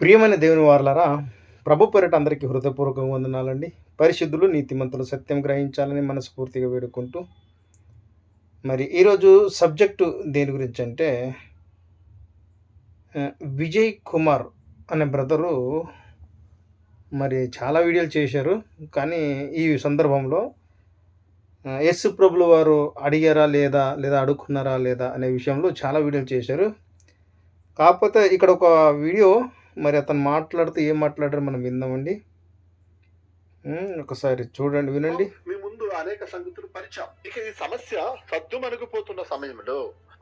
ప్రియమైన దేవుని వారలారా ప్రభు పేరిట అందరికీ హృదయపూర్వకంగా వందనాలండి. పరిశుద్ధులు నీతిమంతులు సత్యం గ్రహించాలని మనస్ఫూర్తిగా వేడుకుంటూ మరి ఈరోజు సబ్జెక్టు దేని గురించి అంటే విజయ్ కుమార్ అనే బ్రదరు మరి చాలా వీడియోలు చేశారు. కానీ ఈ సందర్భంలో ఆ, ప్రభులు వారు అడిగారా లేదా లేదా అడుక్కున్నారా లేదా అనే విషయంలో చాలా వీడియోలు చేశారు. కాకపోతే ఇక్కడ ఒక వీడియో మరి అతను మాట్లాడుతూ ఏం మాట్లాడారు మనం విందామండి. ఒకసారి చూడండి వినండి. మీ ముందు అనేక సంగతులు పరిచయం ఇక ఈ సమస్య సద్దుమణిగిపోతున్న సమయంలో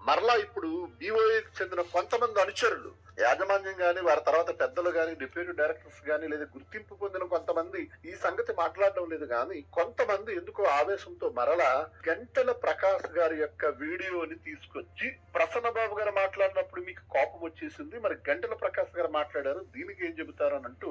మరలా ఇప్పుడు బీఓఏకి చెందిన కొంతమంది అనుచరులు యాజమాన్యం గాని వారి తర్వాత పెద్దలు గాని డిప్యూటీ డైరెక్టర్స్ గాని లేదా గుర్తింపు పొందిన కొంతమంది ఈ సంగతి మాట్లాడడం లేదు కానీ కొంతమంది ఎందుకో ఆవేశంతో మరలా గంటల ప్రకాష్ గారి యొక్క వీడియోని తీసుకొచ్చి ప్రసన్న బాబు గారు మాట్లాడినప్పుడు మీకు కోపం వచ్చేసింది మరి గంటల ప్రకాష్ గారు మాట్లాడారు దీనికి ఏం చెబుతారు అని అంటూ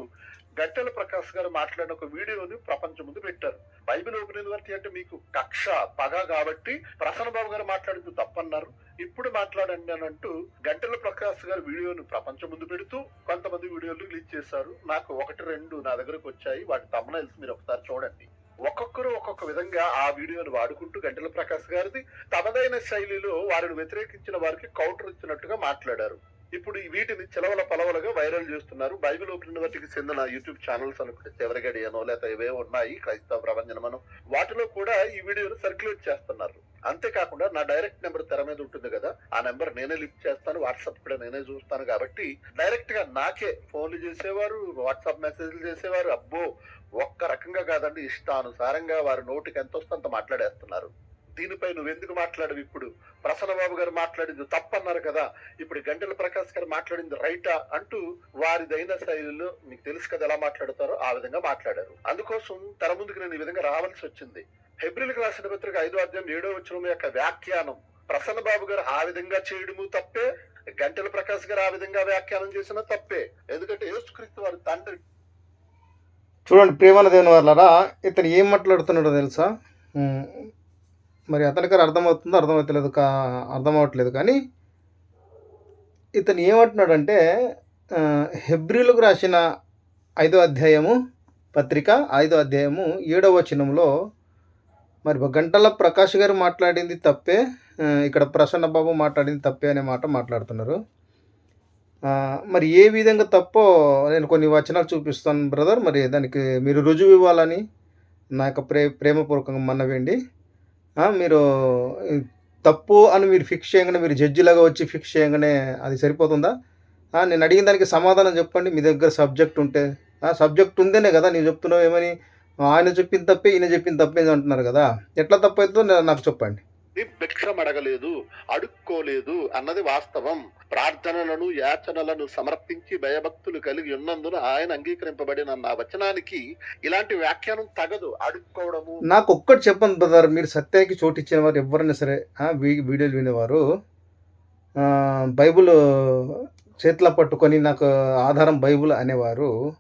గంటల ప్రకాష్ గారు మాట్లాడిన ఒక వీడియోని ప్రపంచం ముందు పెట్టారు. బైబిల్ ఓపెన్ యూనివర్సిటీ అంటే మీకు కక్ష పగ కాబట్టి ప్రసన్న బాబు గారు మాట్లాడుతూ తప్పన్నారు. ఇప్పుడు మాట్లాడండి అని అంటూ గంటల ప్రకాష్ గారు వీడియోను ప్రపంచం ముందు పెడుతూ కొంతమంది వీడియోలు రిలీజ్ చేశారు. నాకు ఒకటి రెండు నా దగ్గరకు వచ్చాయి. వాటి తమ్మనైల్స్ మీరు ఒకసారి చూడండి. ఒక్కొక్కరు ఒక్కొక్క విధంగా ఆ వీడియోను వాడుకుంటూ గంటల ప్రకాష్ గారిది తమదైన శైలిలో వారిని వ్యతిరేకించిన వారికి కౌంటర్ ఇచ్చినట్టుగా మాట్లాడారు. ఇప్పుడు వీటిని చిలవల పలవలుగా వైరల్ చేస్తున్నారు. బైబిల్ ఓపెన్ యూనివర్సిటీకి చెందిన యూట్యూబ్ ఛానల్స్ అనుకుంటే చివరిగడి అనో లేకపోతే ఇవే ఉన్నాయి. క్రైస్తవ ప్రపంచనమనో వాటిలో కూడా ఈ వీడియోను సర్క్యులేట్ చేస్తున్నారు. అంతేకాకుండా నా డైరెక్ట్ నెంబర్ తెర మీద ఉంటుంది కదా ఆ నెంబర్ నేనే లిఫ్ట్ చేస్తాను వాట్సాప్ కూడా నేనే చూస్తాను కాబట్టి డైరెక్ట్గా నాకే ఫోన్లు చేసేవారు వాట్సాప్ మెసేజ్లు చేసేవారు. అబ్బో ఒక్క రకంగా కాదండి ఇష్టానుసారంగా వారి నోటికి ఎంత వస్తే అంత మాట్లాడేస్తున్నారు. దీనిపై నువ్వెందుకు మాట్లాడవు ఇప్పుడు? ప్రసన్న బాబు గారు మాట్లాడింది తప్పన్నారు కదా ఇప్పుడు గంటల ప్రకాష్ గారు మాట్లాడింది రైటా అంటూ వారిదైన శైలిలో మీకు తెలుసు కదా ఎలా మాట్లాడతారో ఆ విధంగా మాట్లాడారు. అందుకోసం తన ముందుకు నేను ఈ విధంగా రావాల్సి వచ్చింది. హెబ్రిల్కి రాసిన పత్రిక ఐదో అధ్యాయం ఏడో వచ్చిన యొక్క వ్యాఖ్యానం. ప్రసన్న బాబు గారు ఆ విధంగా చేయడము తప్పే గంటల ప్రకాష్ గారు ఆ విధంగా వ్యాఖ్యానం చేసిన తప్పే. ఎందుకంటే యేసుక్రీస్తు వారి తండ్రి చూడండి ప్రేమల దేవుని వాళ్ళరా ఇతను ఏం మాట్లాడుతున్నాడో తెలుసా? మరి అతనికి అర్థమవుతుందో అర్థమవుతలేదు కా అర్థం అవ్వట్లేదు కానీ ఇతను ఏమంటున్నాడంటే ఆ, హెబ్రిలకు రాసిన ఐదో అధ్యాయము పత్రిక ఐదో అధ్యాయము ఏడవ చిన్నంలో మరి గంటల ప్రకాష్ గారు మాట్లాడింది తప్పే ఇక్కడ ప్రసన్న బాబు మాట్లాడింది తప్పే అనే మాట మాట్లాడుతున్నారు. మరి ఏ విధంగా తప్పో నేను కొన్ని వచనాలు చూపిస్తాను బ్రదర్. మరి దానికి మీరు రుజువు ఇవ్వాలని నా యొక్క ప్రే ప్రేమపూర్వకంగా మనవేండి మీరు తప్పు అని మీరు ఫిక్స్ చేయగానే మీరు జడ్జిలాగా వచ్చి ఫిక్స్ చేయగానే అది సరిపోతుందా? నేను అడిగిన దానికి సమాధానం చెప్పండి. మీ దగ్గర సబ్జెక్ట్ ఉంటే ఆ సబ్జెక్ట్ ఉందేనే కదా నేను చెప్తున్నావు ఏమని? ఆయన చెప్పిన తప్పే ఈయన చెప్పిన తప్పే అంటున్నారు కదా. ఎట్లా తప్పు అవుతుందో నా- నాకు చెప్పండి. భిక్షం అడగలేదు అడుక్కోలేదు అన్నది వాస్తవం. ప్రార్థనలను యాచనలను సమర్పించి భయభక్తులు కలిగి ఉన్నందున ఆయన అంగీకరింపబడిన నా వచనానికి ఇలాంటి వ్యాఖ్యానం తగదు. అడుక్కోవడము. నాకు ఒక్కటి చెప్పండి బ్రదర్ మీరు సత్యానికి చోటు ఇచ్చిన వారు ఎవరైనా సరే వీడియోలు వినేవారు బైబుల్ చేతిలో పట్టుకొని నాకు ఆధారం బైబుల్ అనేవారు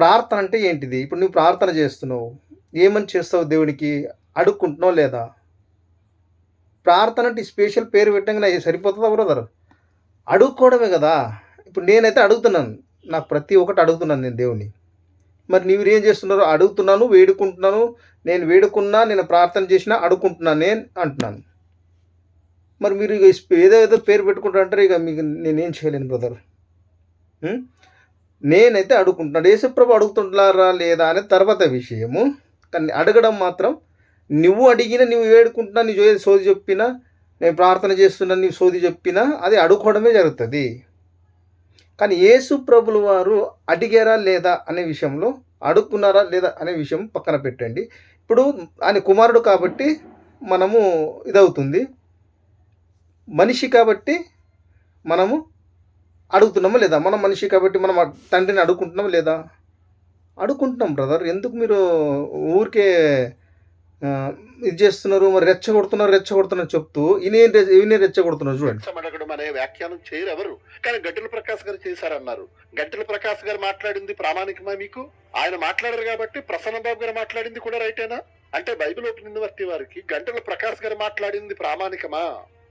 ప్రార్థన అంటే ఏంటిది? ఇప్పుడు నువ్వు ప్రార్థన చేస్తున్నావు. ఏమని చేస్తావు దేవునికి? అడుక్కుంటున్నావు లేదా? ప్రార్థన అంటే స్పెషల్ పేరు పెట్టంగానే అది సరిపోతుందా బ్రదర్? అడుక్కోవడమే కదా. ఇప్పుడు నేనైతే అడుగుతున్నాను. నాకు ప్రతి ఒక్కటి అడుగుతున్నాను నేను దేవుని మరి నీవు ఏం చేస్తున్నారు అడుగుతున్నాను వేడుకుంటున్నాను. నేను వేడుకున్నా నేను ప్రార్థన చేసినా అడుగుకుంటున్నాను నేను అంటున్నాను. మరి మీరు ఇక ఏదో ఏదో పేరు పెట్టుకుంటారంటారు ఇక మీకు నేనేం చేయలేను బ్రదర్. నేనైతే అడుగుకుంటున్నాడు యేసుప్రభు అడుగుతుంటున్నారా లేదా అనే తర్వాత విషయము. కానీ అడగడం మాత్రం నువ్వు అడిగినా నువ్వు వేడుకుంటున్నా నీ సోది చెప్పినా నేను ప్రార్థన చేస్తున్నా నీ సోది చెప్పినా అది అడుక్కోవడమే జరుగుతుంది. కానీ యేసు ప్రభుల వారు అడిగారా లేదా అనే విషయంలో అడుక్కున్నారా లేదా అనే విషయం పక్కన పెట్టండి. ఇప్పుడు ఆయన కుమారుడు కాబట్టి మనము ఇదవుతుంది. మనిషి కాబట్టి మనము అడుగుతున్నామా లేదా? మనం మనిషి కాబట్టి మనం తండ్రిని అడుగుకుంటున్నామా లేదా? అడుగుకుంటున్నాం బ్రదర్ ఎందుకు మీరు ఊరికే ఇది చేస్తున్నారు మరి రెచ్చగొడుతున్నారు రెచ్చగొడుతున్నారు చెప్తూ ఈయన ఈయన రెచ్చగొడుతున్నారు చూడండి. అనే వ్యాఖ్యానం చేయరు ఎవరు కానీ గంటల ప్రకాష్ గారు చేశారన్నారు. గంటల ప్రకాష్ గారు మాట్లాడింది ప్రామాణికమా మీకు? ఆయన మాట్లాడారు కాబట్టి ప్రసన్న బాబు గారు మాట్లాడింది కూడా రైటేనా? అంటే బైబిల్ ఓపెన్ యూనివర్సిటీ వారికి గంటల ప్రకాష్ గారు మాట్లాడింది ప్రామాణికమా?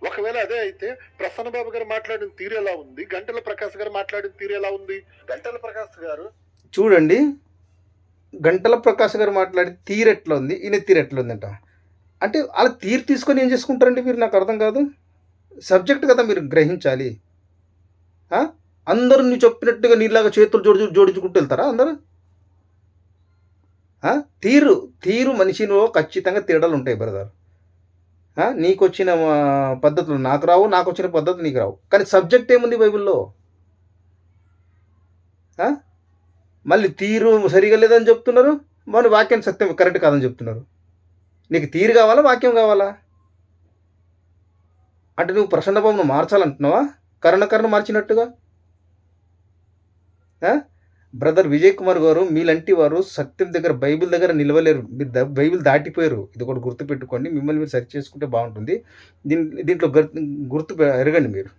ఒకవేళ అదే అయితే ప్రసన్న బాబు గారు మాట్లాడిన తీరు ఎలా ఉంది? గంటల ప్రకాష్ గారు మాట్లాడిన తీరు ఎలా ఉంది? గంటల ప్రకాష్ గారు? చూడండి. గంటల ప్రకాష్ గారు మాట్లాడి తీరు ఎట్లా ఉంది? ఈయన తీరు ఎట్లా ఉందంట? అంటే అలా తీరు తీసుకొని ఏం చేసుకుంటారండి మీరు నాకు అర్థం కాదు. సబ్జెక్ట్ కదా మీరు గ్రహించాలి. అందరూ నువ్వు చెప్పినట్టుగా నీలాగా చేతులు జోడి జోడించుకుంటూ వెళ్తారా అందరూ? తీరు తీరు మనిషిలో ఖచ్చితంగా తేడాలు ఉంటాయి బ్రదర్. నీకు వచ్చిన పద్ధతులు. నాకు రావు నాకు వచ్చిన పద్ధతులు నీకు రావు. కానీ సబ్జెక్ట్ ఏముంది బైబిల్లో? మళ్ళీ తీరు సరిగా లేదని చెప్తున్నారు మన వాక్యం సత్యం కరెక్ట్ కాదని చెప్తున్నారు. నీకు తీరు కావాలా వాక్యం కావాలా? అంటే నువ్వు ప్రసన్నభావం మార్చాలంటున్నావా? కరణ కరణ మార్చినట్టుగా బ్రదర్ విజయ్ కుమార్ గారు మీలాంటి వారు సత్యం దగ్గర బైబిల్ దగ్గర నిలవలేరు. మీరు బైబిల్ దాటిపోయారు. ఇది ఒకటి గుర్తుపెట్టుకోండి. మిమ్మల్ని మీరు సెర్చ్ చేసుకుంటే బాగుంటుంది. దీని దీంట్లో గర్- గుర్తు ఎరగండి మీరు.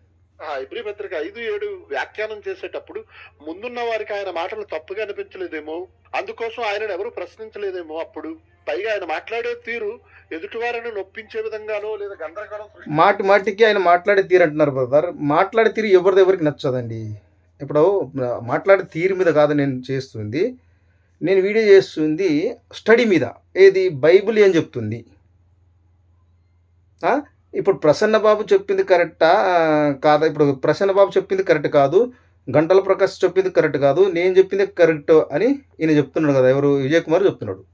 ఆ ఇబ్రి పత్రిక ఐదు ఏడు వ్యాఖ్యానం చేసేటప్పుడు ముందున్న వారికి ఆయన మాటలు తప్పుగా అనిపించలేదేమో అందుకోసం ఆయనను ఎవరు ప్రశ్నించలేదేమో అప్పుడు పైగా ఆయన మాట్లాడే తీరు ఎదుటివారిని నొప్పించే విధంగానో లేదా గందరగోళం మాటి మాటికి ఆయన మాట్లాడే తీరు అంటున్నారు బ్రదర్. మాట్లాడే తీరు ఎవరిది ఎవరికి నచ్చదండి? ఇప్పుడు మాట్లాడే తీరు మీద కాదు నేను చేస్తుంది. నేను వీడియో చేస్తుంది స్టడీ మీద. ఏది? బైబిల్ ఏం చెప్తుంది. ఇప్పుడు ప్రసన్న బాబు చెప్పింది కరెక్టా? కాదా? ఇప్పుడు ప్రసన్న బాబు చెప్పింది కరెక్ట్ కాదు. గంటల ప్రకాష్ చెప్పింది కరెక్ట్ కాదు. నేను చెప్పింది కరెక్ట్ అని ఈయన చెప్తున్నాడు కదా ఎవరు? విజయ్ కుమార్ చెప్తున్నాడు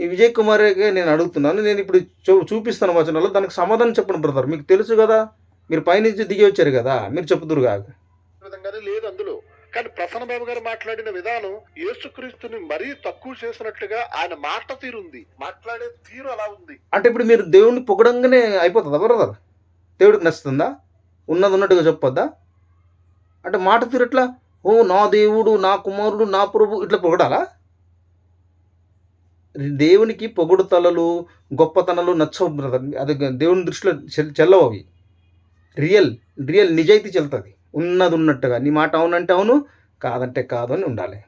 ఈ విజయ్ కుమార్గా నేను అడుగుతున్నాను. నేను ఇప్పుడు చూ చూపిస్తాను వచనంలో. దానికి సమాధానం చెప్పండి బ్రదర్. మీకు తెలుసు కదా? మీరు పైనుంచి దిగి వచ్చారు కదా? మీరు చెప్పుదురు కాదు విధంగానే లేదు అందులో. కానీ ప్రసన్న బాబు గారు మాట్లాడిన విధానం యేసుక్రీస్తుని మరీ తక్కువ చేసినట్లుగా ఆయన మాట తీరుంది. మాట్లాడే తీరు అలా ఉంది. అంటే ఇప్పుడు మీరు దేవుణ్ణి పొగడంగానే అయిపోతుందా బ్రదర్? దేవుడికి నచ్చుతుందా? ఉన్నది ఉన్నట్టుగా చెప్పొద్దా? అంటే మాట తీరట్లా ఓ నా దేవుడు నా కుమారుడు నా ప్రభు ఇట్లా పొగడాలా? దేవునికి పొగుడుతలలు గొప్పతనలు నచ్చవు బ్రదర్. అది దేవుని దృష్టిలో చెల్లవు అవి. రియల్ రియల్ నిజాయితీ చెల్తుంది ఉన్నది ఉన్నట్టుగా నీ మాట అవునంటే అవును కాదంటే కాదు అని ఉండాలి.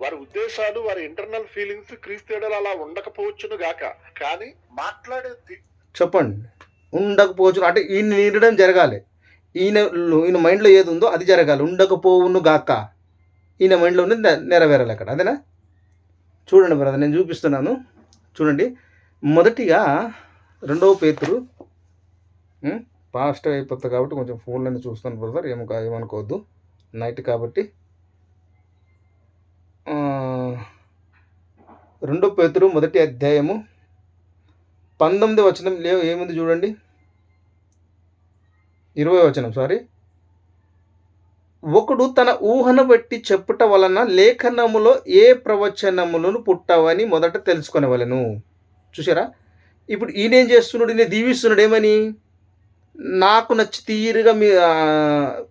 వారి ఉద్దేశాలు వారి ఇంటర్నల్ ఫీలింగ్స్ క్రీస్తేడలు అలా ఉండకపోవచ్చును గాక. కానీ మాట్లాడే చెప్పండి. ఉండకపోవచ్చు అంటే ఈయన నీడడం జరగాలి. ఈయన ఈయన మైండ్లో ఏది ఉందో అది జరగాలి. ఉండకపోవును గాక. ఈయన మైండ్లో ఉన్నది నె- నెరవేరాలి అక్కడ. అదేనా చూడండి బ్రదర్ నేను చూపిస్తున్నాను. చూడండి. మొదటిగా రెండవ పేతురు ఫాస్ట్ అయిపోతుంది కాబట్టి కొంచెం ఫోన్లోనే చూస్తాను బ్రదర్ ఏమో కా- ఏమనుకోవద్దు. నైట్ కాబట్టి రెండో పేతురు మొదటి అధ్యాయము పంతొమ్మిది వచనం లే ఏముంది చూడండి? ఇరవై వచనం సారీ ఒకడు తన ఊహను బట్టి చెప్పుట వలన లేఖనములో ఏ ప్రవచనములను పుట్టవని మొదట తెలుసుకునేవలను. చూసారా ఇప్పుడు ఈయనేం చేస్తున్నాడు? ఈయన దీవిస్తున్నాడు. ఏమని? నాకు నచ్చి తీరుగా మీ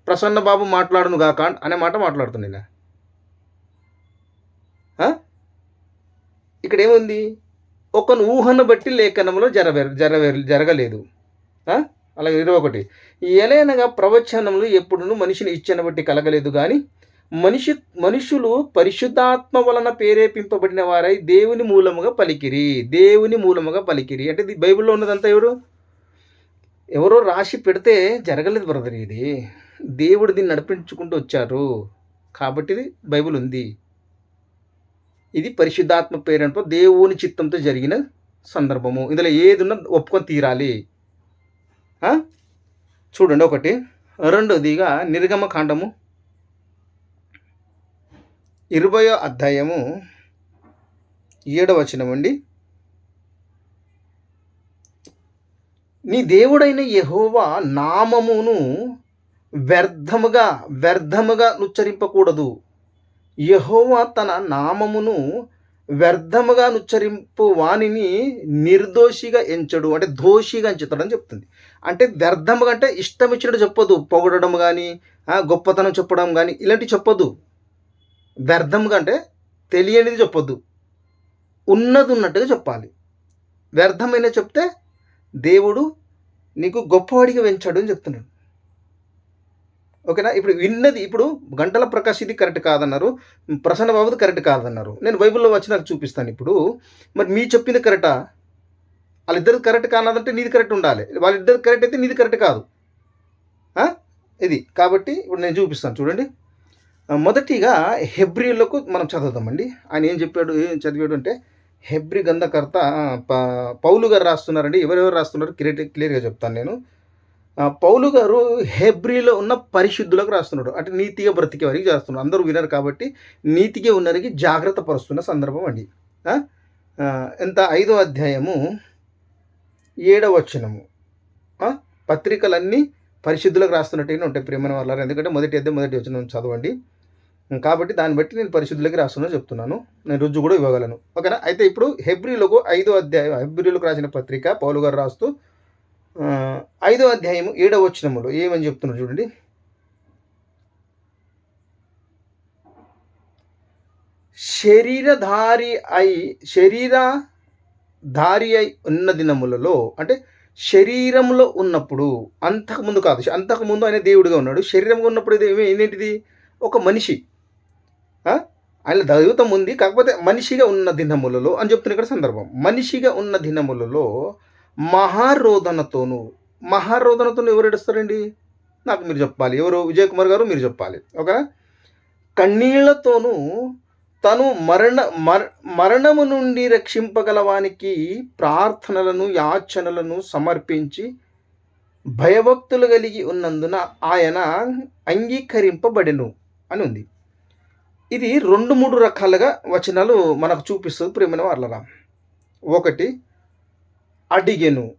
ప్రసన్న బాబు మాట్లాడును గాక అనే మాట మాట్లాడుతుంది ఇక్కడ ఏముంది ఒక ఊహను బట్టి లేఖనంలో జరవే జరవే జరగలేదు. అలాగే ఇరవై ఒకటి. ఎలైనగా ప్రవచనములు ఎప్పుడును మనిషిని ఇచ్చిన బట్టి కలగలేదు కానీ మనిషి మనుషులు పరిశుద్ధాత్మ వలన ప్రేరేపింపబడిన వారై దేవుని మూలముగా పలికిరి. దేవుని మూలముగా పలికిరి. అంటే బైబిల్లో ఉన్నదంతా ఎవరు? ఎవరో రాసి పెడితే జరగలేదు బ్రదర్ ఇది. దేవుడు దీన్ని నడిపించుకుంటూ వచ్చారు. కాబట్టి ఇది బైబిల్ ఉంది. ఇది పరిశుద్ధాత్మ పేరెంట్తో దేవుని చిత్తంతో జరిగిన సందర్భము. ఇందులో ఏది ఉన్నా ఒప్పుకొని తీరాలి. చూడండి ఒకటి. రెండోదిగా నిర్గమ కాండము. ఇరవయో అధ్యాయము ఏడవచనం అండి నీ దేవుడైన యహోవా నామమును వ్యర్థముగా వ్యర్థముగా నుచ్చరింపకూడదు. యహోవా తన నామమును వ్యర్థముగా నుచ్చరింపు వానిని నిర్దోషిగా ఎంచడు అంటే దోషిగా ఎంచుతాడని చెప్తుంది. అంటే వ్యర్థముగా అంటే ఇష్టం ఇచ్చినట్టు చెప్పదు పొగడడం కానీ గొప్పతనం చెప్పడం కానీ ఇలాంటివి చెప్పొద్దు వ్యర్థముగా అంటే తెలియనిది చెప్పొద్దు. ఉన్నది ఉన్నట్టుగా చెప్పాలి. వ్యర్థమైన చెప్తే దేవుడు నీకు గొప్పవాడిగా పెంచాడు అని చెప్తున్నాడు. ఓకేనా? ఇప్పుడు విన్నది ఇప్పుడు గంటల ప్రకాష్ ఇది కరెక్ట్ కాదన్నారు ప్రసన్న బాబుది కరెక్ట్ కాదన్నారు. నేను బైబిల్లో వచ్చి చూపిస్తాను ఇప్పుడు. మరి మీ చెప్పింది కరెక్టా? వాళ్ళిద్దరు కరెక్ట్ కానదంటే నీది కరెక్ట్ ఉండాలి. వాళ్ళిద్దరు కరెక్ట్ అయితే నీది కరెక్ట్ కాదు. ఇది. కాబట్టి ఇప్పుడు నేను చూపిస్తాను చూడండి. మొదటిగా హెబ్రిలకు మనం చదువుదామండి. ఆయన ఏం చెప్పాడు ఏం చదివాడు అంటే హెబ్రి గంధకర్త ప- పౌలు గారు రాస్తున్నారండి. ఎవరెవరు రాస్తున్నారు? క్లియర్ క్లియర్గా చెప్తాను నేను. పౌలు గారు హెబ్రిలో ఉన్న పరిశుద్ధులకు రాస్తున్నాడు. అంటే నీతిగా బ్రతికే వారికి చేస్తున్నాడు. అందరూ వినరు కాబట్టి నీతిగా ఉన్నరికి జాగ్రత్త పరుస్తున్న సందర్భం అండి. ఎంత? ఐదో అధ్యాయము ఏడవ వచనము. పత్రికలన్నీ పరిశుద్ధులకు రాస్తున్నట్టుగానే ఉంటాయి ప్రేమన వాళ్ళ ఎందుకంటే మొదటి అధ్యాయం మొదటి వచనం చదవండి. కాబట్టి దాన్ని బట్టి నేను పరిశుద్ధులకి రాస్తున్నా చెప్తున్నాను. నేను రుజువు కూడా ఇవ్వగలను. ఓకేనా? అయితే ఇప్పుడు హెబ్రిలకు ఐదో అధ్యాయం హెబ్రిలకు రాసిన పత్రిక పౌలు గారు రాస్తూ ఐదో అధ్యాయం ఏడవ వచ్చినములు ఏమని చెప్తున్నారు చూడండి. శరీరధారి అయి శరీరధారి అయి ఉన్న దినములలో అంటే శరీరంలో ఉన్నప్పుడు అంతకుముందు కాదు అంతకుముందు ఆయన దేవుడిగా ఉన్నాడు. శరీరంగా ఉన్నప్పుడు ఇది ఏంటిది? ఒక మనిషి. ఆయన దైవతం ఉంది కాకపోతే మనిషిగా ఉన్న దినములలో అని చెప్తున్న ఇక్కడ సందర్భం మనిషిగా ఉన్న దినములలో మహారోధనతోను మహారోధనతోను ఎవరు ఏడుస్తారండి? నాకు మీరు చెప్పాలి. ఎవరు? విజయ్ కుమార్ గారు మీరు చెప్పాలి. ఓకే కన్నీళ్ళతోనూ తను మరణ మర మరణము నుండి రక్షింపగలవానికి ప్రార్థనలను యాచనలను సమర్పించి భయభక్తులు కలిగి ఉన్నందున ఆయన అంగీకరింపబడెను అని ఉంది. ఇది రెండు మూడు రకాలుగా వచనాలు మనకు చూపిస్తుంది ప్రేమైన వాళ్ళరా ఒకటి అడిగెను.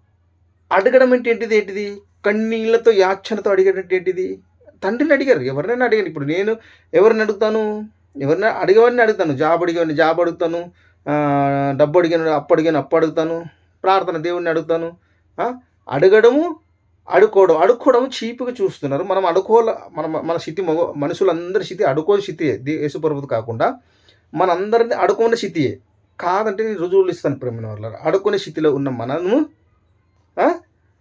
అడగడం అంటే ఏంటిది ఏంటిది? కన్నీళ్ళతో యాచనతో అడిగడం ఏంటిది? తండ్రిని అడిగారు. ఎవరినైనా అడిగాను. ఇప్పుడు నేను ఎవరిని అడుగుతాను? ఎవరినైనా అడిగేవాడిని అడుగుతాను. జాబ్ అడిగేవాడిని జాబ్ అడుగుతాను. డబ్బు అడిగాను అప్పు అడిగాను అప్పు అడుగుతాను. ప్రార్థన దేవుడిని అడుగుతాను. అడగడము అడుకోవడం అడుక్కోవడం చీపుగా చూస్తున్నారు. మనం అడుకోల మన మన స్థితి మగ మనుషులందరి స్థితి అడుకోని స్థితియే దే యేసుప్రభుది కాకుండా మనందరిది అడుకోని స్థితియే కాదంటే నేను రుజువులు ఇస్తాను ప్రేమ వాళ్ళ అడుకునే స్థితిలో ఉన్న మనము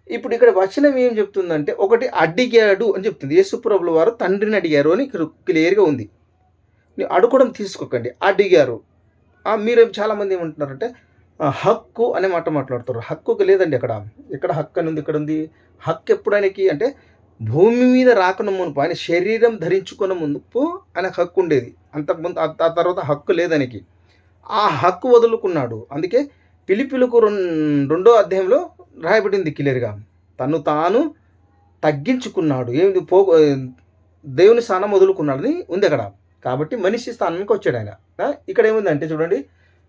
ఇప్పుడు ఇక్కడ వచనం ఏం చెప్తుందంటే ఒకటి అడిగాడు అని చెప్తుంది. యేసుప్రభుల వారు తండ్రిని అడిగారు అని ఇక్కడ క్లియర్గా ఉంది. అడుకోవడం తీసుకోకండి. అడిగారు. మీరు చాలామంది ఏమంటున్నారంటే హక్కు అనే మాట మాట్లాడుతారు హక్కుకు లేదండి అక్కడ. ఇక్కడ హక్కు అని ఉంది? ఇక్కడ ఉంది హక్కు ఎప్పుడు ఆయనకి అంటే భూమి మీద రాకన మునుపు ఆయన శరీరం ధరించుకున్న మునుపు ఆయనకు హక్కు ఉండేది. అంతకుముందు ఆ- తర్వాత హక్కు లేదనికి ఆ హక్కు వదులుకున్నాడు. అందుకే పిలిపిలకు రెండో అధ్యాయంలో రాయబడింది క్లియర్గా. తను తాను తగ్గించుకున్నాడు. ఏమి పో దేవుని స్థానం వదులుకున్నాడని ఉంది అక్కడ. కాబట్టి మనిషి స్థానానికి వచ్చాడు ఆయన. ఇక్కడ ఏముంది అంటే చూడండి.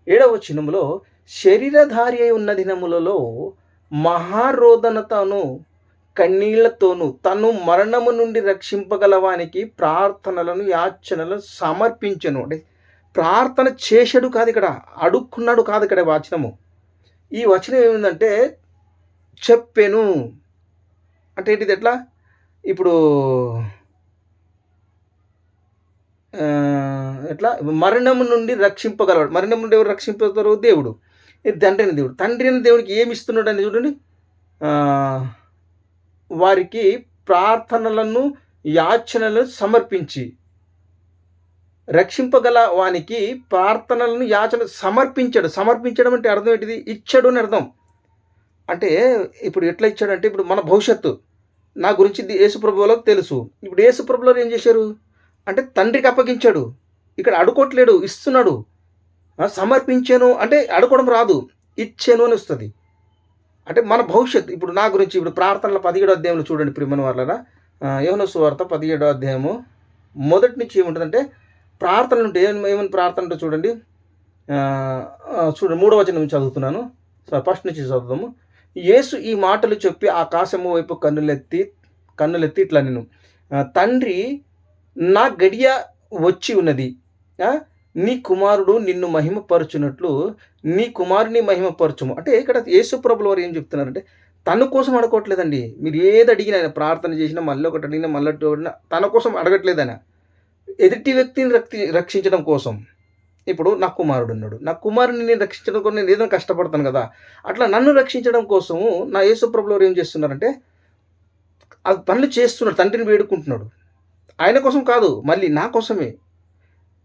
ఏడవ చిన్నములో శరీరధారి అయి ఉన్న దినములలో మహారోదనతను కన్నీళ్ళతోనూ తను మరణము నుండి రక్షింపగలవానికి ప్రార్థనలను యాచనలను సమర్పించను. అంటే ప్రార్థన చేశాడు కాదు ఇక్కడ అడుక్కున్నాడు కాదు ఇక్కడ వచనము. ఈ వచనం ఏమిందంటే చెప్పెను. అంటే ఏంటిది ఎట్లా? ఇప్పుడు ఎట్లా? మరణము నుండి రక్షింపగలవాడు. మరణం నుండి ఎవరు రక్షింపగలరు దేవుడు. తండ్రి అయిన దేవుడు. తండ్రి అయిన దేవునికి ఏమి ఇస్తున్నాడు అని చూడండి. వారికి ప్రార్థనలను యాచనలను సమర్పించి రక్షింపగల వానికి ప్రార్థనలను యాచన సమర్పించాడు. సమర్పించడం అంటే అర్థం ఏంటిది? ఇచ్చాడు అని అర్థం. అంటే ఇప్పుడు ఎట్లా ఇచ్చాడంటే ఇప్పుడు మన భవిష్యత్తు. నా గురించి ది- యేసుప్రభువులకు తెలుసు. ఇప్పుడు యేసుప్రభులు ఏం చేశారు? అంటే తండ్రికి అప్పగించాడు. ఇక్కడ అడుకోవట్లేడు ఇస్తున్నాడు. సమర్పించాను అంటే అడుకోవడం రాదు ఇచ్చాను అని వస్తుంది. అంటే మన భవిష్యత్ ఇప్పుడు నా గురించి ఇప్పుడు ప్రార్థనల పదిహేడో అధ్యాయంలో చూడండి ప్రియమైన వాళ్ళరా యోహన సువార్త పదిహేడో అధ్యాయము మొదటి నుంచి ఏముంటుందంటే ప్రార్థనలు ఉంటే ఏమని ప్రార్థన ఉంటే చూడండి. చూడండి మూడో వచనం నుంచి చదువుతున్నాను. ఫస్ట్ నుంచి చదువుదాము. యేసు ఈ మాటలు చెప్పి ఆకాశము వైపు కన్నులెత్తి కన్నులెత్తి ఇట్లా నేను తండ్రి నా గడియ వచ్చి ఉన్నది. నీ కుమారుడు నిన్ను మహిమపరచునట్లు నీ కుమారుని మహిమపరచుము. అంటే ఇక్కడ యేసుప్రభుల వారు ఏం చెప్తున్నారంటే తన కోసం అడగట్లేదండి. మీరు ఏది అడిగినా ఆయన ప్రార్థన చేసినా మళ్ళీ ఒకటి అడిగినా మళ్ళీ ఒకటి అడిగినా తన కోసం అడగట్లేదు ఎదుటి వ్యక్తిని రక్తి రక్షించడం కోసం. ఇప్పుడు నా కుమారుడు ఉన్నాడు. నా కుమారుని నేను రక్షించడం కోసం నేను ఏదైనా కష్టపడతాను కదా. అట్లా నన్ను రక్షించడం కోసము నా యేసుప్రభులు వారు ఏం చేస్తున్నారంటే ఆ పనులు చేస్తున్నాడు తండ్రిని వేడుకుంటున్నాడు. ఆయన కోసం కాదు మళ్ళీ నా కోసమే.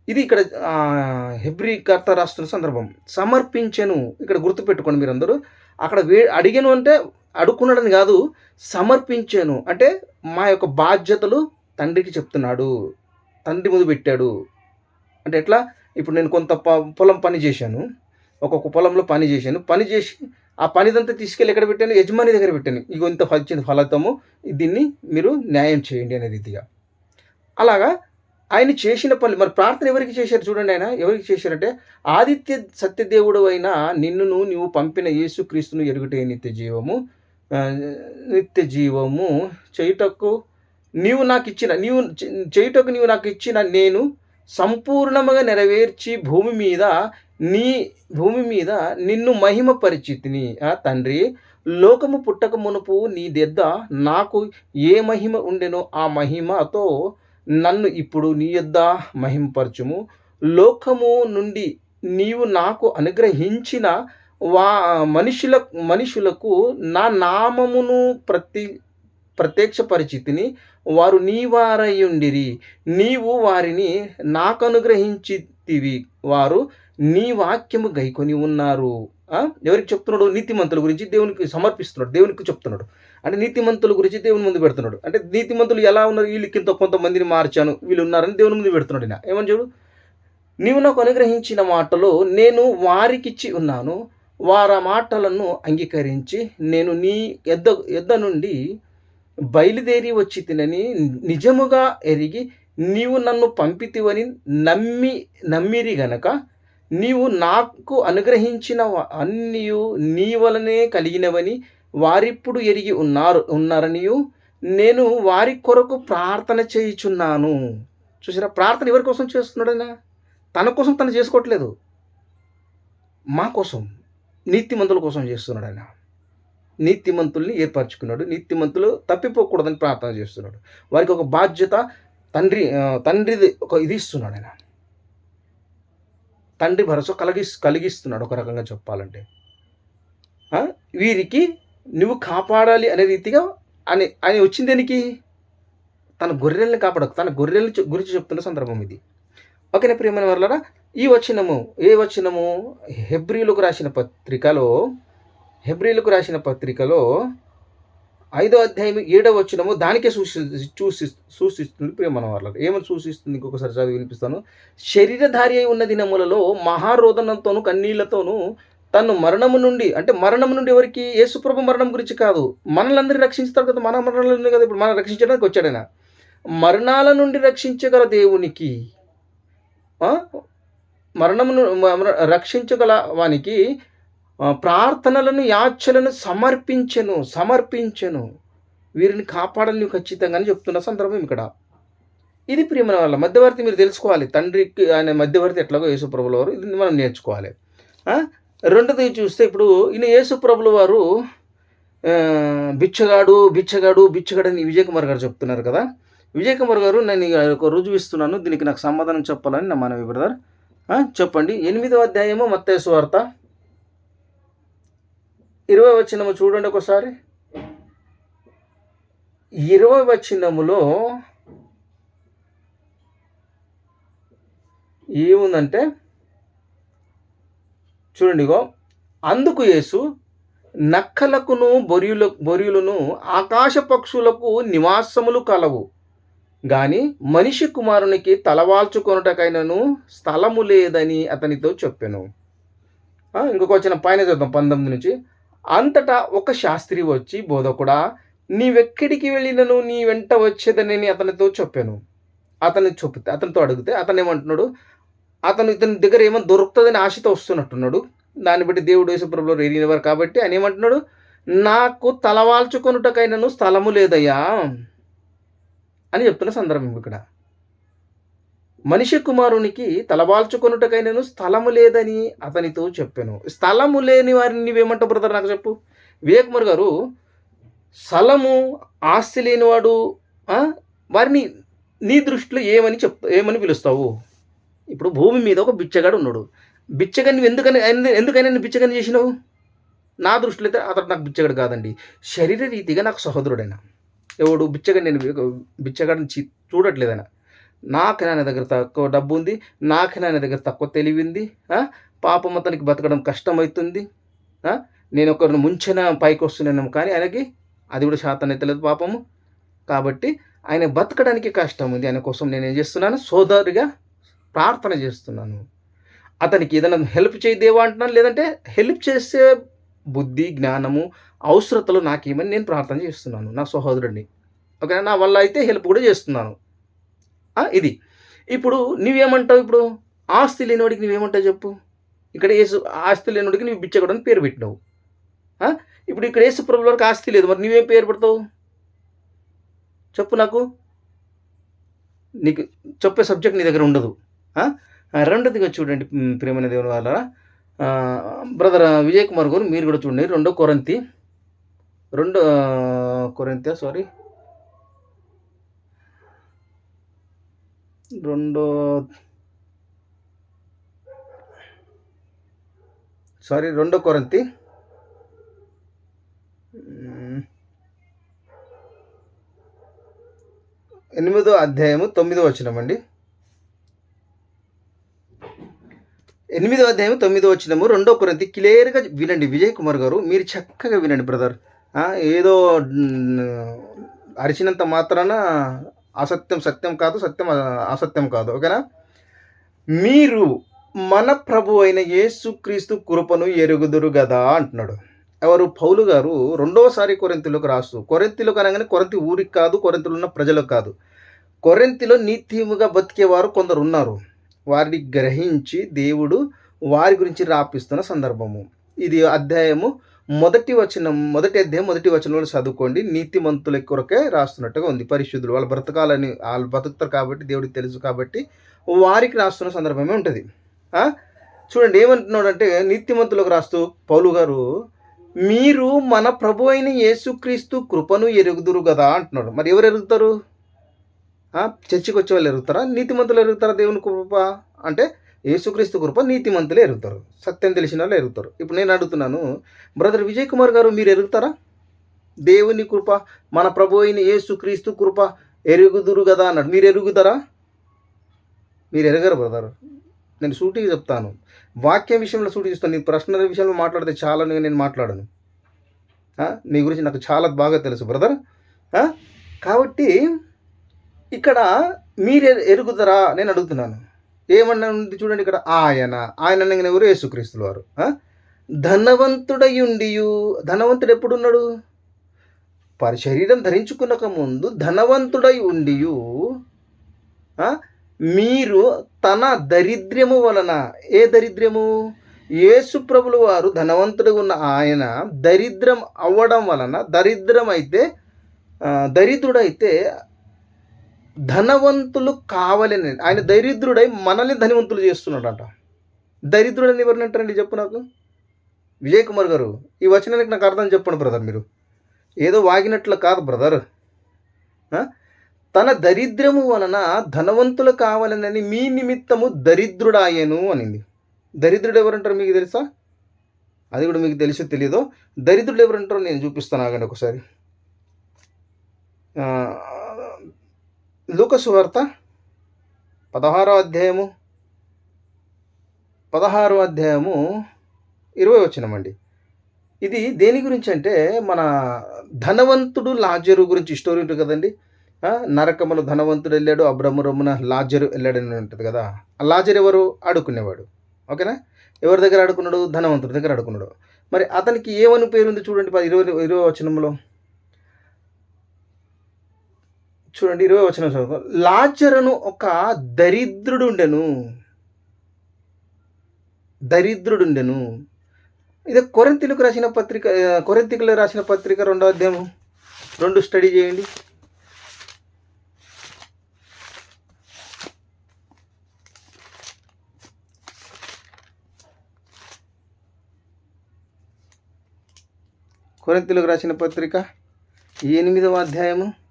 ఇది ఇక్కడ హెబ్రి హెబ్రీ కర్త రాస్తున్న సందర్భం. సమర్పించెను. ఇక్కడ గుర్తుపెట్టుకోండి మీరందరూ. అక్కడ వే అడిగాను అంటే అడుక్కున్నాడని కాదు సమర్పించాను. అంటే మా యొక్క బాధ్యతలు తండ్రికి చెప్తున్నాడు. తండ్రి ముందు పెట్టాడు. అంటే ఎట్లా? ఇప్పుడు నేను కొంత ప- పొలం పని చేశాను. ఒక్కొక్క పొలంలో పని చేశాను. పని చేసి ఆ పనిదంతా తీసుకెళ్ళి ఎక్కడ పెట్టాను? యజమాని దగ్గర పెట్టాను. ఇగో ఇంత వచ్చింది ఫలితము. దీన్ని మీరు న్యాయం చేయండి అనే రీతిగా. అలాగా? ఆయన చేసిన పనులు మరి ప్రార్థన ఎవరికి చేశారు చూడండి ఆయన ఎవరికి చేశారంటే ఆదిత్య సత్యదేవుడు అయిన నిన్నును నువ్వు పంపిన యేసుక్రీస్తును ఎరుగుటే నిత్య జీవము. నిత్య జీవము చేయుటకు నీవు నాకు ఇచ్చిన నీవు చేయుటకు నీవు నాకు ఇచ్చిన నేను సంపూర్ణముగా నెరవేర్చి భూమి మీద నీ భూమి మీద నిన్ను మహిమ పరిచితిని తండ్రి లోకము పుట్టక మునుపు నీ దెద్ద నాకు ఏ మహిమ ఉండెనో ఆ మహిమతో నన్ను ఇప్పుడు నీ యొద్ద మహింపరచుము. లోకము నుండి నీవు నాకు అనుగ్రహించిన వా మనుషుల మనుషులకు నా నామమును ప్రతి ప్రత్యక్ష పరిచితిని వారు నీ వారయ్యుండిరి నీవు వారిని నాకు అనుగ్రహించితివి వారు నీ వాక్యము గైకొని ఉన్నారు. ఎవరికి చెప్తున్నాడు నీతిమంతుల గురించి దేవునికి సమర్పిస్తున్నాడు. దేవునికి చెప్తున్నాడు. అంటే నీతిమంతుల గురించి దేవుని ముందు పెడుతున్నాడు. అంటే నీతిమంతులు ఎలా ఉన్నారు? వీళ్ళకి ఇంత కొంతమందిని మార్చాను వీళ్ళు ఉన్నారని దేవుని ముందు పెడుతున్నాడు ఈయన. ఏమని చూడు? నీవు నాకు అనుగ్రహించిన మాటలు నేను వారికిచ్చి ఉన్నాను వారి మాటలను అంగీకరించి నేను నీ ఎద్ద ఎద్ద నుండి బయలుదేరి వచ్చి తినని నిజముగా ఎరిగి నీవు నన్ను పంపితివని నమ్మి నమ్మిరి గనక నీవు నాకు అనుగ్రహించిన అన్నీ నీ వలనే కలిగినవని వారిప్పుడు ఎరిగి ఉన్నారు ఉన్నారనియు నేను వారి కొరకు ప్రార్థన చేయుచున్నాను. చూసారా ప్రార్థన ఎవరి కోసం చేస్తున్నాడైనా తన కోసం తను చేసుకోవట్లేదు. మా కోసం నీతిమంతుల కోసం చేస్తున్నాడు ఆయన నీతిమంతుల్ని ఏర్పరచుకున్నాడు. నీతిమంతులు తప్పిపోకూడదని ప్రార్థన చేస్తున్నాడు. వారికి ఒక బాధ్యత తండ్రి తండ్రిది ఒక ఇది ఇస్తున్నాడు ఆయన తండ్రి భరోసా కలిగి కలిగిస్తున్నాడు ఒక రకంగా చెప్పాలంటే. వీరికి నువ్వు కాపాడాలి అనే రీతిగా అని ఆయన వచ్చింది దేనికి? తన గొర్రెల్ని కాపాడకు తన గొర్రెల గురించి చెప్తున్న సందర్భం ఇది. ఓకేనా ప్రియమైన వాళ్ళరా ఈ వచనము ఏ వచనము? హెబ్రిలకు రాసిన పత్రికలో హెబ్రిలకు రాసిన పత్రికలో ఐదో అధ్యాయం ఏడవ వచనము దానికే సూచి చూసి సూచిస్తుంది ప్రియమైన వాళ్ళ ఏమని సూచిస్తుంది? ఇంకొకసారి చదివి వినిపిస్తాను. శరీరధారి అయి ఉన్న దినములలో మహారోదనంతోనూ కన్నీళ్ళతోనూ తను మరణము నుండి అంటే మరణం నుండి ఎవరికి? యేసుప్రభు మరణం గురించి కాదు. మనల్ని రక్షించుతాడు కదా మన మరణాలను కదా ఇప్పుడు మనం రక్షించడానికి వచ్చాడు ఆయన. మరణాల నుండి రక్షించగల దేవునికి మరణమును మ- రక్షించగల వానికి ప్రార్థనలను యాచలను సమర్పించను సమర్పించను. వీరిని కాపాడాలి నువ్వు ఖచ్చితంగా అని చెప్తున్న సందర్భం ఇక్కడ. ఇది ప్రియమైన వాళ్ళ మధ్యవర్తి మీరు తెలుసుకోవాలి. తండ్రికి ఆయన మధ్యవర్తి ఎట్లాగో యేసుప్రభుల వారు ఇది మనం నేర్చుకోవాలి. రెండోది చూస్తే ఇప్పుడు ఈయన యేసుప్రభుల వారు బిచ్చగాడు బిచ్చగాడు బిచ్చగాడు అని విజయ్ కుమార్ గారు చెప్తున్నారు కదా. విజయ్ కుమార్ గారు నేను ఒక రుజువు ఇస్తున్నాను దీనికి నాకు సమాధానం చెప్పాలని నా మనవి బ్రదర్. చెప్పండి. ఎనిమిదవ అధ్యాయము మత్తేసు వార్త. ఇరవై వచ్చినము చూడండి ఒకసారి. ఇరవై వచ్చినములో ఏముందంటే చూడండిగో అందుకు యేసు నక్కలకును బొరియుల బొరియులను ఆకాశ పక్షులకు నివాసములు కలవు. గాని మనిషి కుమారునికి తలవాల్చుకొనుటకైనను స్థలము లేదని అతనితో చెప్పాను. ఇంకొక వచ్చిన పైన చూద్దాం పంతొమ్మిది నుంచి. అంతటా ఒక శాస్త్రి వచ్చి బోధకుడా నీవెక్కడికి వెళ్ళినను నీ వెంట వచ్చేదని అతనితో చెప్పాను. అతను చెప్తే అతనితో అడిగితే అతను ఏమంటున్నాడు అతను ఇతని దగ్గర ఏమో దొరుకుతుందని ఆశతో వస్తున్నట్టున్నాడు. దాన్ని బట్టి దేవుడు యేసుప్రభులో ఎరిగినవారు కాబట్టి ఆయన ఏమంటున్నాడు? నాకు తలవాల్చుకొనుటకైనను స్థలము లేదయ్యా అని చెప్తున్న సందర్భం ఇక్కడ. మనిషి కుమారునికి తలవాల్చుకొనుటకైనను స్థలము లేదని అతనితో చెప్పాను. స్థలము లేని వారిని నీవేమంటావు బ్రదర్? నాకు చెప్పు. వివేకుమార్ గారు స్థలము ఆస్తి లేనివాడు వారిని నీ దృష్టిలో ఏమని చెప్ ఏమని పిలుస్తావు? ఇప్పుడు భూమి మీద ఒక బిచ్చగాడు ఉన్నాడు. బిచ్చగాన్ని ఎందుకని ఎందుకని నేను బిచ్చగాన్ని చేసినావు? నా దృష్టిలో అయితే అతడు నాకు బిచ్చగాడు కాదండి. శరీర రీతిగా నాకు సహోదరుడైన. ఎవడు బిచ్చగాడు నేను బిచ్చగాడిని చీ చూడట్లేదు ఆయన. నాకు నాన్న దగ్గర తక్కువ డబ్బు ఉంది. నాకు ఆయన దగ్గర తక్కువ తెలివింది పాపం అతనికి బతకడం కష్టమవుతుంది నేను ఒకరిని ముంచిన పైకి వస్తున్నాను కానీ ఆయనకి అది కూడా శాతం ఎత్తలేదు పాపము. కాబట్టి ఆయన బతకడానికి కష్టం ఉంది. ఆయన కోసం నేను ఏం చేస్తున్నాను? సోదరిగా ప్రార్థన చేస్తున్నాను. అతనికి ఏదైనా హెల్ప్ చేయదేవా అంటున్నాను లేదంటే హెల్ప్ చేసే బుద్ధి జ్ఞానము అవసరతలు నాకేమని నేను ప్రార్థన చేస్తున్నాను నా సహోదరుడిని. ఓకే నా వల్ల అయితే హెల్ప్ కూడా చేస్తున్నాను. ఇది. ఇప్పుడు నువ్వేమంటావు ఇప్పుడు? ఆస్తి లేనివాడికి నువ్వేమంటావు చెప్పు? ఇక్కడ ఏసు ఆస్తి లేనివాడికి నువ్వు బిచ్చగడని పేరు పెట్టినావు. ఇప్పుడు ఇక్కడ యేసు ప్రభుల వరకు ఆస్తి లేదు మరి నువ్వేం పేరు పెడతావు? చెప్పు నాకు. నీకు చెప్పే సబ్జెక్ట్ నీ దగ్గర ఉండదు. రెండోదిగా చూడండి ప్రేమైన దేవుని వాళ్ళ బ్రదర్ విజయ్ కుమార్ గారు మీరు కూడా చూడండి రెండో కొరంతి రెండో కొరంతి సారీ. రెండో సారీ రెండో కొరంతి. ఎనిమిదో అధ్యాయము తొమ్మిదో వచ్చినామండి ఎనిమిదో అధ్యాయం తొమ్మిదో వచ్చినము రెండో కొరింత క్లియర్గా వినండి. విజయ్ కుమార్ గారు మీరు చక్కగా వినండి బ్రదర్. ఏదో అరిచినంత మాత్రాన అసత్యం సత్యం కాదు సత్యం అసత్యం కాదు. ఓకేనా? మీరు మన ప్రభు అయిన యేసుక్రీస్తు కృపను ఎరుగుదురు కదా అంటున్నాడు. ఎవరు? పౌలు గారు రెండోసారి కొరింతిలోకి రాస్తూ కొరింతిలోకి అనగానే కొరింతి ఊరికి కాదు కొరింతిలో ఉన్న ప్రజలకు కాదు. కొరింతిలో నీతిముగా బతికేవారు కొందరు ఉన్నారు. వారిని గ్రహించి దేవుడు వారి గురించి రాపిస్తున్న సందర్భము. ఇది అధ్యాయము మొదటి వచనం మొదటి అధ్యాయం మొదటి వచనంలో చదువుకోండి. నీతిమంతుల కొరకే రాస్తున్నట్టుగా ఉంది. పరిశుద్ధులు వాళ్ళు బ్రతకాలని వాళ్ళు బ్రతుకుతారు కాబట్టి దేవుడికి తెలుసు కాబట్టి వారికి రాస్తున్న సందర్భమే ఉంటుంది. చూడండి ఏమంటున్నాడు అంటే నీతిమంతులకు రాస్తూ పౌలు గారు మీరు మన ప్రభు అయిన యేసుక్రీస్తు కృపను ఎరుగుదురు కదా అంటున్నాడు. మరి ఎవరు ఎరుగుతారు? చర్చికి వచ్చే వాళ్ళు ఎరుగుతారా? నీతిమంతులు ఎరుగుతారా దేవుని కృప? అంటే యేసుక్రీస్తు కృప నీతిమంతులు ఎరుగుతారు. సత్యం తెలిసిన వాళ్ళు ఎరుగుతారు. ఇప్పుడు నేను అడుగుతున్నాను బ్రదర్ విజయ్ కుమార్ గారు మీరు ఎరుగుతారా? దేవుని కృప మన ప్రభు అయిన యేసుక్రీస్తు కృప ఎరుగుదురు కదా అన్నాడు. మీరు ఎరుగుతారా? మీరు ఎరగరు బ్రదర్. నేను సూటిగా చెప్తాను. వాక్యం విషయంలో సూటి చూస్తాను. నీ ప్రశ్నల విషయంలో మాట్లాడితే చాలా నేను మాట్లాడను. నీ గురించి నాకు చాలా బాగా తెలుసు బ్రదర్. కాబట్టి ఇక్కడ మీరు ఎ- ఎరుగుతారా నేను అడుగుతున్నాను. ఏమన్నా ఉంది చూడండి ఇక్కడ. ఆయన. ఆయన అనగానే ఎవరు? యేసుక్రీస్తులు వారు. ఆ? ధనవంతుడయుండియు. ధనవంతుడు ఎప్పుడున్నాడు? పరి శరీరం ధరించుకునక ముందు ధనవంతుడై ఉండియు మీరు తన దరిద్రము వలన. ఏ దరిద్రము యేసు ప్రభులు వారు ధనవంతుడు ఉన్న ఆయన దరిద్రం అవ్వడం వలన దరిద్రం అయితే దరిద్రుడైతే ధనవంతులు కావాలని ఆయన దరిద్రుడై మనల్ని ధనవంతులు చేస్తున్నాడట. దరిద్రుడని ఎవరిని అంటారండి? చెప్పు నాకు. విజయ్ కుమార్ గారు ఈ వచనానికి నాకు అర్థం చెప్పండి బ్రదర్ మీరు. ఏదో వాగినట్లు కాదు బ్రదర్. తన దరిద్రము వలన ధనవంతులు కావాలనని మీ నిమిత్తము దరిద్రుడాయను అనింది. దరిద్రుడు ఎవరంటారు మీకు తెలుసా? అది కూడా మీకు తెలుసో తెలియదో దరిద్రుడు ఎవరంటారో నేను చూపిస్తాను ఆగండి ఒకసారి. లూకసువార్త వార్త పదహారో అధ్యాయము పదహారో అధ్యాయము ఇరవై వచ్చినమండి ఇది దేని గురించి అంటే మన ధనవంతుడు లాజరు గురించి స్టోరీ ఉంటుంది కదండి. నరకములు ధనవంతుడు వెళ్ళాడు అబ్రహ్మరమున లాజరు వెళ్ళాడని ఉంటుంది కదా. ఆ లాజర్ ఎవరు? ఆడుకునేవాడు. ఓకేనా? ఎవరి దగ్గర ఆడుకున్నాడు? ధనవంతుడి దగ్గర ఆడుకున్నాడు. మరి అతనికి ఏమని పేరు ఉంది చూడండి ఇరవై ఇరవై వచనంలో చూడండి ఇరవై వచ్చిన చదువుకో ఒక దరిద్రుడు ఉండెను దరిద్రుడుండెను. ఇది కొరంతిలకు రాసిన పత్రిక కొరంతికులు రాసిన పత్రిక రెండో అధ్యాయం రెండు స్టడీ చేయండి. కొరంతిలకు రాసిన పత్రిక ఎనిమిదవ అధ్యాయము.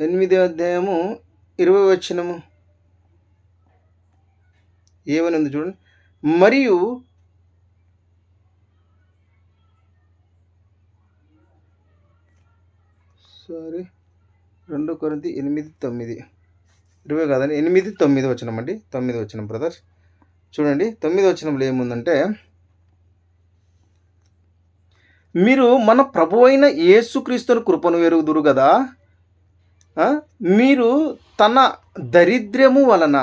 ఎనిమిదో అధ్యాయము ఇరవై వచ్చినము ఏమని ఉంది చూడండి. మరియు సారీ రెండు కొరింది ఎనిమిది తొమ్మిది. ఇరవై కాదండి ఎనిమిది తొమ్మిది వచ్చినామండి తొమ్మిది వచ్చిన బ్రదర్స్. చూడండి తొమ్మిది వచ్చినంలో ఏముందంటే మీరు మన ప్రభు అయిన యేసుక్రీస్తుని కృపను ఎరుగుదురు కదా? మీరు తన దరిద్రము వలన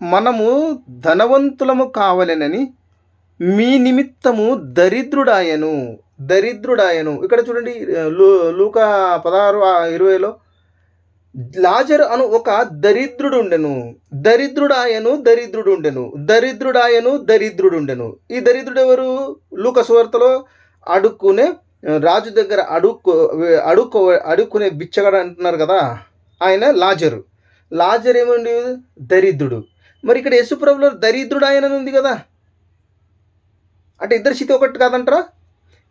మనము ధనవంతులము కావాలనని మీ నిమిత్తము దరిద్రుడాయను దరిద్రుడాయను. ఇక్కడ చూడండి లూ లూక పదహారు ఇరవైలో లాజర్ అను ఒక దరిద్రుడు ఉండెను దరిద్రుడాయను దరిద్రుడు ఉండెను దరిద్రుడాయను దరిద్రుడు ఉండెను ఈ దరిద్రుడు ఎవరు లూక సువార్తలో అడుక్కునే రాజు దగ్గర అడుక్కు అడుక్కో అడుక్కునే బిచ్చగాడు అంటున్నారు కదా ఆయన లాజరు. లాజర్ ఏమండి? దరిద్రుడు. మరి ఇక్కడ యశుప్రభులో దరిద్రుడు ఆయన ఉంది కదా. అంటే ఇద్దరు స్థితి ఒకటి కాదంటారా?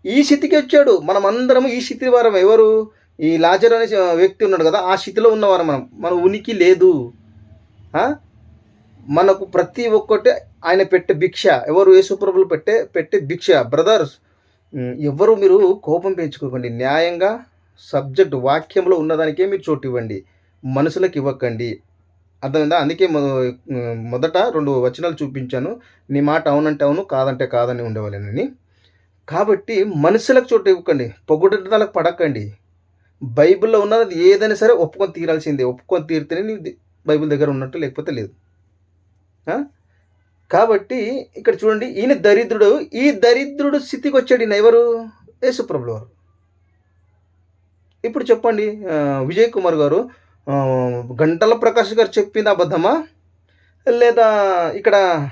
ఈ స్థితికి వచ్చాడు. మనం అందరం ఈ స్థితి వారం. ఎవరు? ఈ లాజర్ అనే వ్యక్తి ఉన్నాడు కదా. ఆ స్థితిలో ఉన్నవారు మనం. మన ఉనికి లేదు. మనకు ప్రతి ఒక్కటి ఆయన పెట్టే భిక్ష. ఎవరు యేసుప్రభులు పెట్టే పెట్టే భిక్ష? బ్రదర్స్. ఎవ్వరూ మీరు కోపం పెంచుకోకండి. న్యాయంగా సబ్జెక్ట్ వాక్యంలో ఉన్నదానికే మీరు చోటు ఇవ్వండి మనుషులకు ఇవ్వకండి. అర్థమైందా? అందుకే మొ- మొదట రెండు వచనాలు చూపించాను. నీ మాట అవునంటే అవును కాదంటే కాదని ఉండేవాళ్ళని కాబట్టి మనుషులకు చోటు ఇవ్వకండి. పొగుడుదలకు పడకండి. బైబిల్లో ఉన్నది ఏదైనా సరే ఒప్పుకొని తీరాల్సిందే. ఒప్పుకొని తీరితేనే నీ బైబిల్ దగ్గర ఉన్నట్టు లేకపోతే లేదు. కాబట్టి ఇక్కడ చూడండి ఈయన దరిద్రుడు ఈ దరిద్రుడు స్థితికి వచ్చాడు ఈయన ఎవరు? యేసుప్రభులు వారు. ఇప్పుడు చెప్పండి విజయ్ కుమార్ గారు గంటల ప్రకాష్ గారు చెప్పింది అబద్ధమా? లేదా ఇక్కడ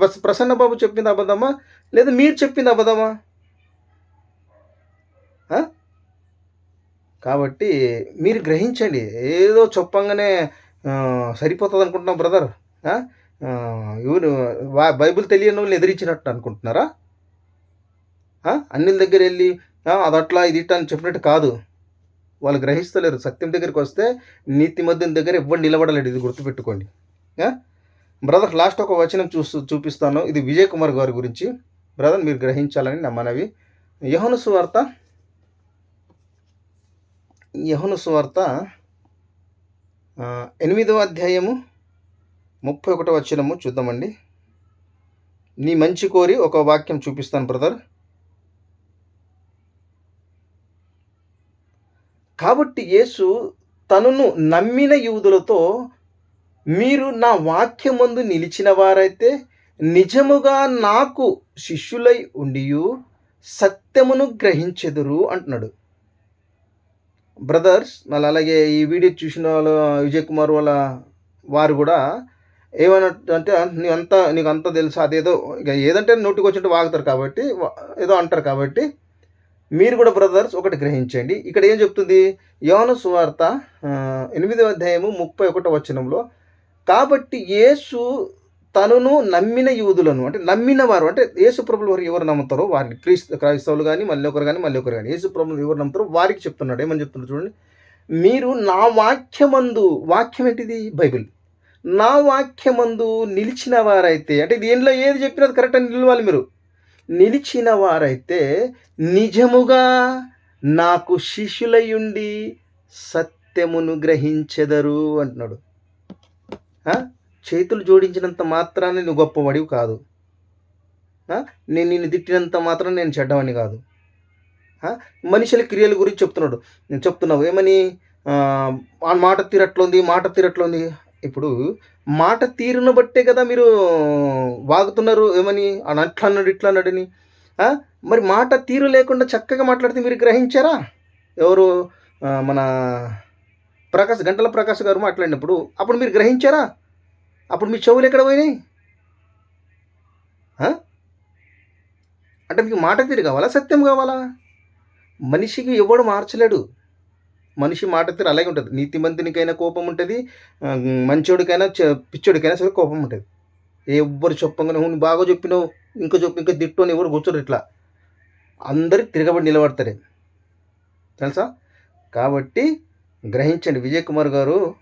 ప్రస- ప్రసన్న బాబు చెప్పింది అబద్ధమా? లేదా మీరు చెప్పింది అబద్ధమా? కాబట్టి మీరు గ్రహించండి ఏదో చెప్పంగానే సరిపోతుంది అనుకుంటున్నాం బ్రదర్. ఎవరు బైబిల్ తెలియని వాళ్ళు ఎదిరించినట్టు అనుకుంటున్నారా? అన్నిల దగ్గర వెళ్ళి అది అట్లా ఇది ఇట్లా అని చెప్పినట్టు కాదు. వాళ్ళు గ్రహిస్తలేరు. సత్యం దగ్గరికి వస్తే నీతి మధ్యం దగ్గర ఎవ్వరు నిలబడలేడు. ఇది గుర్తుపెట్టుకోండి. బ్రదర్ లాస్ట్ ఒక వచనం చూస్తూ చూపిస్తాను. ఇది విజయ్ కుమార్ గారి గురించి. బ్రదర్ మీరు గ్రహించాలని నా మనవి. యహోను సువార్త. యహను సువార్త ఎనిమిదవ అధ్యాయము. ముప్పై ఒకటో వచ్చినము చూద్దామండి. నీ మంచి కోరి ఒక వాక్యం చూపిస్తాను బ్రదర్. కాబట్టి యేసు తనను నమ్మిన యూదులతో మీరు నా వాక్యమందు నిలిచిన వారైతే నిజముగా నాకు శిష్యులై ఉండియు సత్యమును గ్రహించెదురు అంటున్నాడు. బ్రదర్స్ మళ్ళీ అలాగే ఈ వీడియో చూసిన వాళ్ళు విజయ్ కుమార్ వాళ్ళ వారు కూడా ఏమన్నట్టు అంటే నీ అంతా నీకు అంతా తెలుసు అదేదో ఇక ఏదంటే నోటికి వచ్చినట్టు వాగుతారు కాబట్టి ఏదో అంటారు కాబట్టి మీరు కూడా బ్రదర్స్ ఒకటి గ్రహించండి. ఇక్కడ ఏం చెప్తుంది? యోన సువార్త ఎనిమిదవ అధ్యాయము ముప్పై ఒకటో వచనంలో కాబట్టి యేసు తనను నమ్మిన యూదులను అంటే నమ్మిన వారు అంటే యేసు ప్రభులు వారు ఎవరు నమ్ముతారో వారిని క్రీస్తు క్రైస్తవులు కానీ మళ్ళీ ఒకరు కానీ మళ్ళీ ఒకరు కానీ యేసు ప్రభులు ఎవరు నమ్ముతారో వారికి చెప్తున్నాడు. ఏమని చెప్తున్నాడు చూడండి? మీరు నా వాక్యమందు వాక్యం ఏంటిది? బైబిల్. నా వాక్యమందు నిలిచిన వారైతే అంటే దీనిలో ఏది చెప్పినది కరెక్ట్ అని నిలవాలి మీరు. నిలిచిన వారైతే నిజముగా నాకు శిష్యులయుండి సత్యమును గ్రహించెదరు అంటున్నాడు. చేతులు జోడించినంత మాత్రాన్ని నువ్వు గొప్పవాడివి కాదు. నేను నిన్ను తిట్టినంత మాత్రం నేను చెడ్డవాడిని కాదు. మనుషుల క్రియల గురించి చెప్తున్నాడు. నేను చెప్తున్నావు ఏమని? మాట తీరట్లుంది మాట తీరట్లుంది ఇప్పుడు మాట తీరును బట్టే కదా మీరు వాగుతున్నారు ఏమని? అని అట్లా అన్నాడు ఇట్లా అన్నాడని మరి మాట తీరు లేకుండా చక్కగా మాట్లాడితే మీరు గ్రహించారా? ఎవరు? మన ప్రకాష్ గంటల ప్రకాష్ గారు మాట్లాడినప్పుడు అప్పుడు మీరు గ్రహించారా? అప్పుడు మీ చెవులు ఎక్కడ పోయినాయి? అంటే మీకు మాట తీరు కావాలా? సత్యం కావాలా? మనిషికి ఎవడు మార్చలేడు. మనిషి మాట తీరు అలాగే ఉంటుంది. నీతిమంతునికైనా కోపం ఉంటుంది మంచోడికైనా పిచ్చోడికైనా సరే కోపం ఉంటుంది. ఎవ్వరు చెప్పంగానే నువ్వు బాగా చెప్పినావు ఇంకా చెప్పు ఇంకా తిట్టు అని ఎవరు కూర్చోరు ఇట్లా. అందరు తిరగబడి నిలబడతారే. తెలుసా? కాబట్టి గ్రహించండి విజయ్ కుమార్ గారు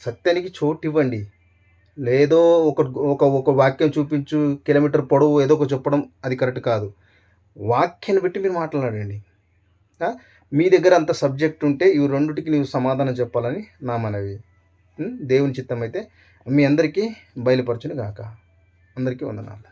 సత్యానికి చోటు ఇవ్వండి. లేదో ఒక ఒక ఒక వాక్యం చూపించు కిలోమీటర్ పొడవు ఏదో ఒక చెప్పడం అది కరెక్ట్ కాదు. వాక్యాన్ని బట్టి మీరు మాట్లాడండి. మీ దగ్గర అంత సబ్జెక్ట్ ఉంటే ఇవి రెండుటికి నీవు సమాధానం చెప్పాలని నా మనవి. దేవుని చిత్తం అయితే మీ అందరికీ బయలుపరచును గాక అందరికీ వందనాలు.